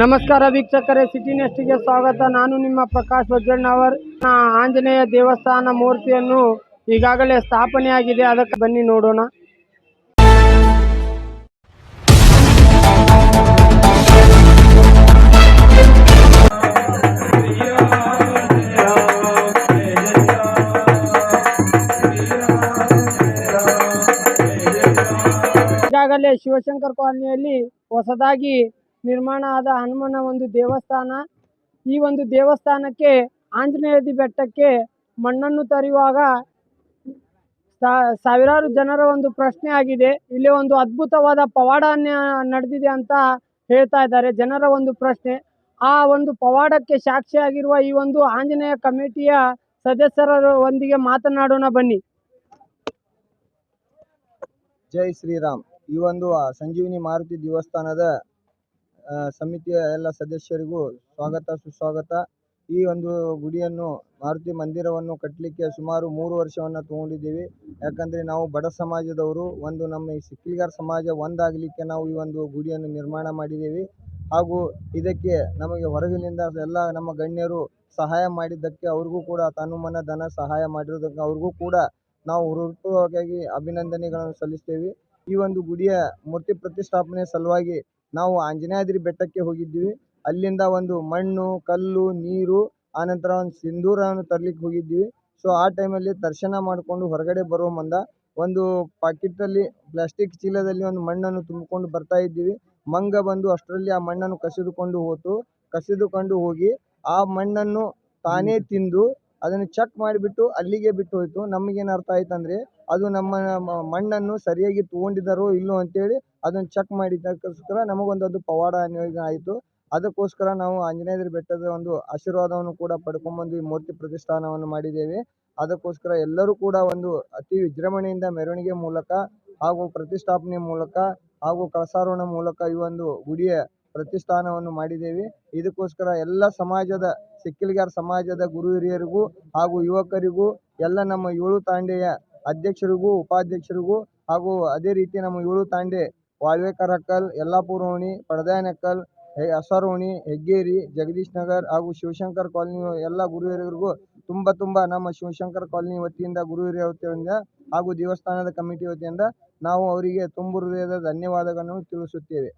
ನಮಸ್ಕಾರ ವೀಕ್ಷಕರೇ ಸಿಟಿ ನೆಸ್ಟ್ಗೆ ಸ್ವಾಗತ. ನಾನು ನಿಮ್ಮ ಪ್ರಕಾಶ್ ವಜ್ರಣ್ಣವರ್ ಆ, ಆಂಜನೇಯ ದೇವಸ್ಥಾನ ಮೂರ್ತಿಯನ್ನು ಈಗಾಗಲೇ ಸ್ಥಾಪನೆಯಾಗಿದೆ. ಅದಕ್ಕೆ ಬನ್ನಿ ನೋಡೋಣ. ಈಗಾಗಲೇ ಶಿವಶಂಕರ್ ಕಾಲೋನಿಯಲ್ಲಿ ಹೊಸದಾಗಿ ನಿರ್ಮಾಣ ಆದ ಹನುಮನ ಒಂದು ದೇವಸ್ಥಾನ. ಈ ಒಂದು ದೇವಸ್ಥಾನಕ್ಕೆ ಆಂಜನೇಯದಿ ಬೆಟ್ಟಕ್ಕೆ ಮಣ್ಣನ್ನು ತರುವಾಗ ಸಾವಿರಾರು ಜನರ ಒಂದು ಪ್ರಶ್ನೆ ಆಗಿದೆ. ಇಲ್ಲಿ ಒಂದು ಅದ್ಭುತವಾದ ಪವಾಡ ನಡೆದಿದೆ ಅಂತ ಹೇಳ್ತಾ ಇದ್ದಾರೆ ಜನರ ಒಂದು ಪ್ರಶ್ನೆ. ಆ ಒಂದು ಪವಾಡಕ್ಕೆ ಸಾಕ್ಷಿಯಾಗಿರುವ ಈ ಒಂದು ಆಂಜನೇಯ ಕಮಿಟಿಯ ಸದಸ್ಯರೊಂದಿಗೆ ಮಾತನಾಡೋಣ ಬನ್ನಿ. ಜೈ ಶ್ರೀರಾಮ್. ಈ ಒಂದು ಸಂಜೀವಿನಿ ಮಾರುತಿ ದೇವಸ್ಥಾನದ ಸಮಿತಿಯ ಎಲ್ಲ ಸದಸ್ಯರಿಗೂ ಸ್ವಾಗತ, ಸುಸ್ವಾಗತ. ಈ ಒಂದು ಗುಡಿಯನ್ನು ಮಾರುತಿ ಮಂದಿರವನ್ನು ಕಟ್ಟಲಿಕ್ಕೆ ಸುಮಾರು ಮೂರು ವರ್ಷವನ್ನು ತಗೊಂಡಿದ್ದೀವಿ. ಯಾಕಂದರೆ ನಾವು ಬಡ ಸಮಾಜದವರು, ಒಂದು ನಮ್ಮ ಈ ಸಿಕ್ಕಿಗಾರ ಸಮಾಜ ಒಂದಾಗಲಿಕ್ಕೆ ನಾವು ಈ ಒಂದು ಗುಡಿಯನ್ನು ನಿರ್ಮಾಣ ಮಾಡಿದ್ದೀವಿ. ಹಾಗೂ ಇದಕ್ಕೆ ನಮಗೆ ಹೊರಗಿನಿಂದ ಎಲ್ಲ ನಮ್ಮ ಗಣ್ಯರು ಸಹಾಯ ಮಾಡಿದ್ದಕ್ಕೆ ಅವ್ರಿಗೂ ಕೂಡ ತನುಮನ ಧನ ಸಹಾಯ ಮಾಡಿರೋದಕ್ಕೆ ಅವ್ರಿಗೂ ಕೂಡ ನಾವು ಹೃತ್ಪೂರ್ವಕವಾಗಿ ಅಭಿನಂದನೆಗಳನ್ನು ಸಲ್ಲಿಸ್ತೇವೆ. ಈ ಒಂದು ಗುಡಿಯ ಮೂರ್ತಿ ಪ್ರತಿಷ್ಠಾಪನೆ ಸಲುವಾಗಿ ನಾವು ಆಂಜನೇಯಾದ್ರಿ ಬೆಟ್ಟಕ್ಕೆ ಹೋಗಿದ್ವಿ ಅಲ್ಲಿಂದ ಒಂದು ಮಣ್ಣು, ಕಲ್ಲು, ನೀರು ಆನಂತರ ಒಂದು ಸಿಂಧೂರವನ್ನು ತರ್ಲಿಕ್ಕೆ ಹೋಗಿದ್ವಿ ಸೊ ಆ ಟೈಮಲ್ಲಿ ದರ್ಶನ ಮಾಡಿಕೊಂಡು ಹೊರಗಡೆ ಬರೋ ಮುಂದ ಒಂದು ಪಾಕಿಟಲ್ಲಿ, ಪ್ಲಾಸ್ಟಿಕ್ ಚೀಲದಲ್ಲಿ ಒಂದು ಮಣ್ಣನ್ನು ತುಂಬಿಕೊಂಡು ಬರ್ತಾ ಇದ್ದೀವಿ. ಮಂಗ ಬಂದು ಅಷ್ಟರಲ್ಲಿ ಆ ಮಣ್ಣನ್ನು ಕಸಿದುಕೊಂಡು ಹೋತು. ಕಸಿದುಕೊಂಡು ಹೋಗಿ ಆ ಮಣ್ಣನ್ನು ತಾನೇ ತಿಂದು ಅದನ್ನು ಚೆಕ್ ಮಾಡಿಬಿಟ್ಟು ಅಲ್ಲಿಗೆ ಬಿಟ್ಟು ಹೋಯ್ತು. ನಮಗೇನು ಅರ್ಥ ಆಯ್ತಂದ್ರೆ, ಅದು ನಮ್ಮ ಮಣ್ಣನ್ನು ಸರಿಯಾಗಿ ತಗೊಂಡಿದ್ದಾರೋ ಇಲ್ಲೋ ಅಂತೇಳಿ ಅದನ್ನು ಚೆಕ್ ಮಾಡಿದ್ದಕ್ಕೋಸ್ಕರ ನಮಗೊಂದು ಅದು ಪವಾಡ ಆಯಿತು. ಅದಕ್ಕೋಸ್ಕರ ನಾವು ಆಂಜನೇಯದ್ರ ಬೆಟ್ಟದ ಒಂದು ಆಶೀರ್ವಾದವನ್ನು ಕೂಡ ಪಡ್ಕೊಂಡ್ಬಂದು ಈ ಮೂರ್ತಿ ಪ್ರತಿಷ್ಠಾನವನ್ನು ಮಾಡಿದ್ದೇವೆ. ಅದಕ್ಕೋಸ್ಕರ ಎಲ್ಲರೂ ಕೂಡ ಒಂದು ಅತಿ ವಿಜೃಂಭಣೆಯಿಂದ ಮೆರವಣಿಗೆ ಮೂಲಕ ಹಾಗೂ ಪ್ರತಿಷ್ಠಾಪನೆ ಮೂಲಕ ಹಾಗೂ ಕಳಸಾರೋಹಣ ಮೂಲಕ ಈ ಒಂದು ಗುಡಿಯ ಪ್ರತಿಷ್ಠಾನವನ್ನು ಮಾಡಿದ್ದೇವೆ. ಇದಕ್ಕೋಸ್ಕರ ಎಲ್ಲ ಸಮಾಜದ ಸಿಕ್ಕಿಲ್ಗಾರ್ ಸಮಾಜದ ಗುರು ಹಿರಿಯರಿಗೂ ಹಾಗೂ ಯುವಕರಿಗೂ, ಎಲ್ಲ ನಮ್ಮ ಏಳು ತಾಂಡೆಯ ಅಧ್ಯಕ್ಷರಿಗೂ, ಉಪಾಧ್ಯಕ್ಷರಿಗೂ ಹಾಗೂ ಅದೇ ರೀತಿ ನಮ್ಮ ಏಳು ತಾಂಡೆ ವಾಳ್ವೇಕರ್ ಹಕ್ಕಲ್ ಯಲ್ಲಾಪುರ ಓಣಿ ಪಡದಾಯನಕಲ್ ಹೆಸರೋಣಿ ಹೆಗ್ಗೇರಿ, ಜಗದೀಶ್ ನಗರ್ ಹಾಗೂ ಶಿವಶಂಕರ್ ಕಾಲೋನಿ ಎಲ್ಲ ಗುರು ಹಿರಿಯರಿಗೂ ತುಂಬ ತುಂಬ ನಮ್ಮ ಶಿವಶಂಕರ್ ಕಾಲೋನಿ ವತಿಯಿಂದ ಗುರು ಹಿರಿಯರ ವತಿಯಿಂದ ಹಾಗೂ ದೇವಸ್ಥಾನದ ಕಮಿಟಿ ವತಿಯಿಂದ ನಾವು ಅವರಿಗೆ ತುಂಬು ಹೃದಯದ ಧನ್ಯವಾದಗಳನ್ನು ತಿಳಿಸುತ್ತೇವೆ.